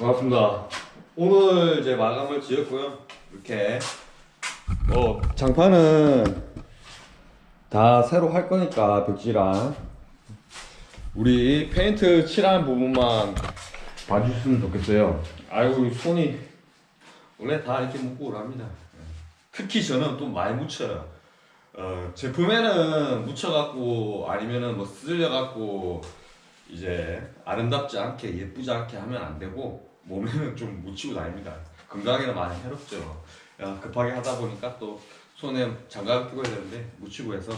반갑습니다. 오늘 이제 마감을 지었고요. 이렇게 어 장판은 다 새로 할 거니까 벽지랑 우리 페인트 칠한 부분만 봐주시면 좋겠어요. 아이고 이 손이 원래 다 이렇게 묶고 합니다. 특히 저는 또 많이 묻혀요. 어, 제품에는 묻혀갖고 아니면은 뭐 쓸려갖고 이제 아름답지 않게 예쁘지 않게 하면 안 되고 몸에는 좀 묻히고 다닙니다. 건강에는 많이 해롭죠. 야, 급하게 하다 보니까 또 손에 장갑 끼고 해야 되는데 묻히고 해서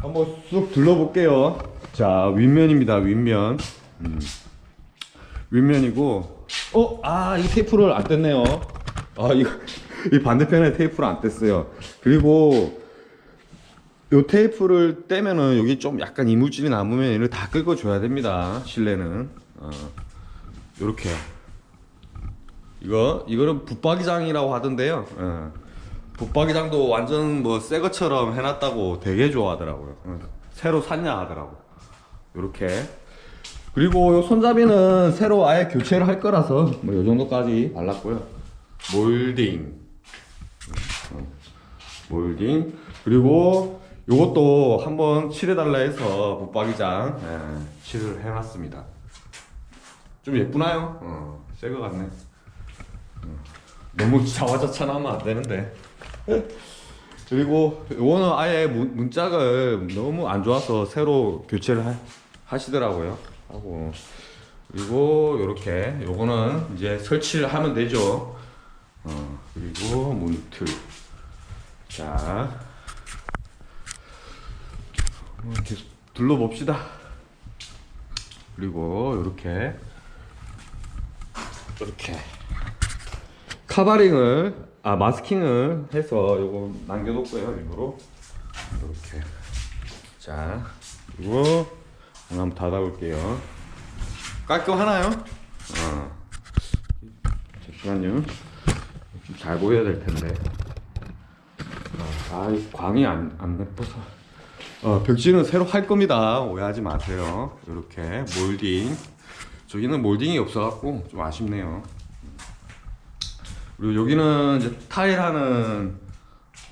한번 쑥 둘러볼게요. 자 윗면입니다. 윗면. 음. 윗면이고 어? 아 이 테이프를 안 뗐네요. 아 이거 이 반대편에 테이프를 안 뗐어요. 그리고 요 테이프를 떼면은 여기 좀 약간 이물질이 남으면 이걸 다 긁어줘야 됩니다. 실내는 어, 요렇게 이거 이거는 붙박이장이라고 하던데요. 어, 붙박이장도 완전 뭐 새 것처럼 해놨다고 되게 좋아하더라고요. 어, 새로 샀냐 하더라고. 요렇게 그리고 요 손잡이는 새로 아예 교체를 할 거라서 뭐 요 정도까지 발랐고요. 몰딩 어, 몰딩 그리고 요것도 한번 칠해달라 해서 붙박이장 예, 칠을 해놨습니다. 좀 예쁘나요? 어, 새거 같네. 어, 너무 자화자찬하면 안 되는데. 그리고 요거는 아예 문, 문짝을 너무 안 좋아서 새로 교체를 하, 하시더라고요. 하고 그리고 요렇게 요거는 이제 설치를 하면 되죠. 어, 그리고 문틀. 자, 이렇게 둘러봅시다. 그리고 이렇게 이렇게 카바링을 아 마스킹을 해서 요거 남겨놓고요 일부러 이렇게 자 그리고 한번 닫아볼게요 깔끔 하나요? 어 잠시만요 좀 잘 보여야 될 텐데 아, 이 광이 안, 안 예뻐서 어, 벽지는 새로 할 겁니다. 오해하지 마세요. 이렇게 몰딩. 저기는 몰딩이 없어갖고 좀 아쉽네요. 그리고 여기는 이제 타일 하는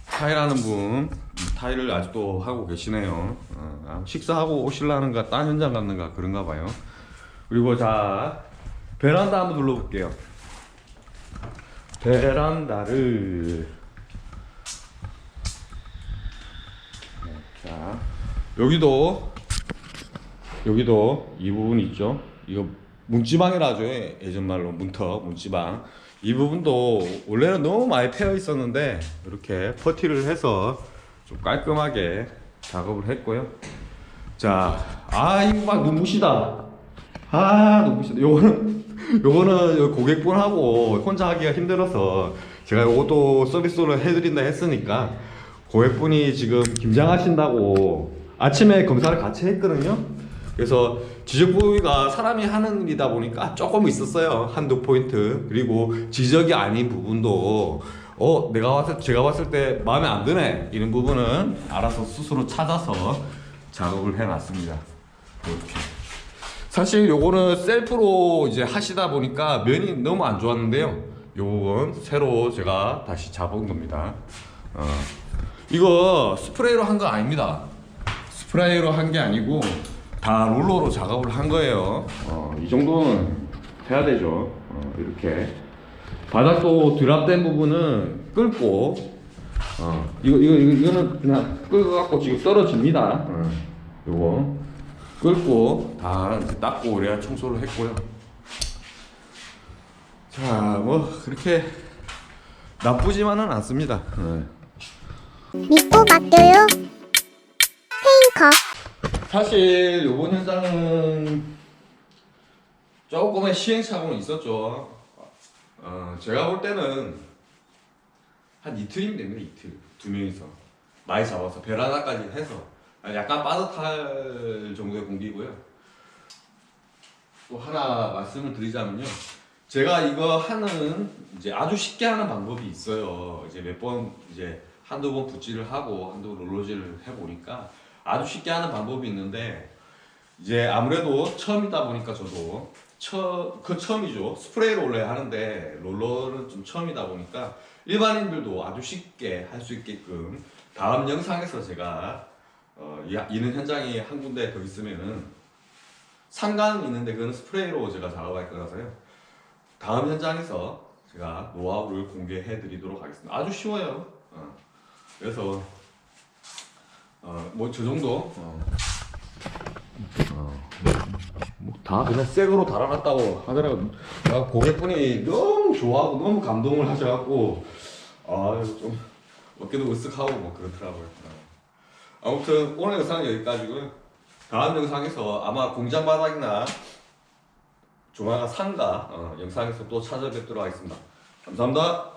타일 하는 분 타일을 아직도 하고 계시네요. 어, 아, 식사하고 오실라는가 딴 현장 갔는가 그런가 봐요. 그리고 자 베란다 한번 둘러볼게요. 베란다를 자 여기도 여기도 이 부분 있죠 이거 문지방이라 하죠 예전 말로 문터 문지방. 이 부분도 원래는 너무 많이 패여 있었는데 이렇게 퍼티를 해서 좀 깔끔하게 작업을 했고요. 자 아 이거 막 눈부시다. 아 눈부시다. 요거는 요거는 요 고객분하고 혼자 하기가 힘들어서 제가 요것도 서비스로 해드린다 했으니까 고객분이 지금 김장하신다고 아침에 검사를 같이 했거든요. 그래서 지적 부위가 사람이 하는 일이다 보니까 조금 있었어요. 한두 포인트. 그리고 지적이 아닌 부분도 어, 내가 왔을 제가 봤을 때 마음에 안 드네. 이런 부분은 알아서 스스로 찾아서 작업을 해 놨습니다. 이렇게. 사실 요거는 셀프로 이제 하시다 보니까 면이 너무 안 좋았는데요. 요건 새로 제가 다시 잡은 겁니다. 어. 이거 스프레이로 한 거 아닙니다. 스프레이로 한 게 아니고 다 롤러로 작업을 한 거예요. 어, 이 정도는 해야 되죠. 어, 이렇게 바닥도 드랍된 부분은 끌고 어, 이거 이거 이거 이거는 그냥 끌고 갖고 지금 떨어집니다. 어, 요거 끌고 다 이제 닦고 그래야 청소를 했고요. 자, 뭐 그렇게 나쁘지만은 않습니다. 어. 믿고 맡겨요. 사실 요번 현장은 조금의 시행착오는 있었죠. 어, 제가 볼 때는 한 이틀이면 됩니다. 이틀 두 명이서 많이 잡아서 베라나까지 해서 약간 빠듯할 정도의 공기고요. 또 하나 말씀을 드리자면요. 제가 이거 하는 이제 아주 쉽게 하는 방법이 있어요. 이제 몇 번 이제 한두 번 붓질을 하고 한두 번 롤러질을 해보니까 아주 쉽게 하는 방법이 있는데 이제 아무래도 처음이다 보니까 저도 처, 그 처음이죠. 스프레이로 원래 하는데 롤러는 좀 처음이다 보니까 일반인들도 아주 쉽게 할 수 있게끔 다음 영상에서 제가 어, 이- 이는 현장이 한 군데 더 있으면은 상가는 있는데 그거는 스프레이로 제가 작업할 거라서요. 다음 현장에서 제가 노하우를 공개해 드리도록 하겠습니다. 아주 쉬워요. 어. 그래서 어, 뭐 저 정도 어. 뭐다 그냥 새거로 달아놨다고 하더라고. 나 고객분이 너무 좋아하고 너무 감동을 하셔갖고 아좀 어깨도 으쓱하고 뭐 그렇더라고요. 어. 아무튼 오늘 영상은 여기까지고요. 다음 영상에서 아마 공장 바닥이나 조만간 상가 어, 영상에서 또 찾아뵙도록 하겠습니다. 감사합니다.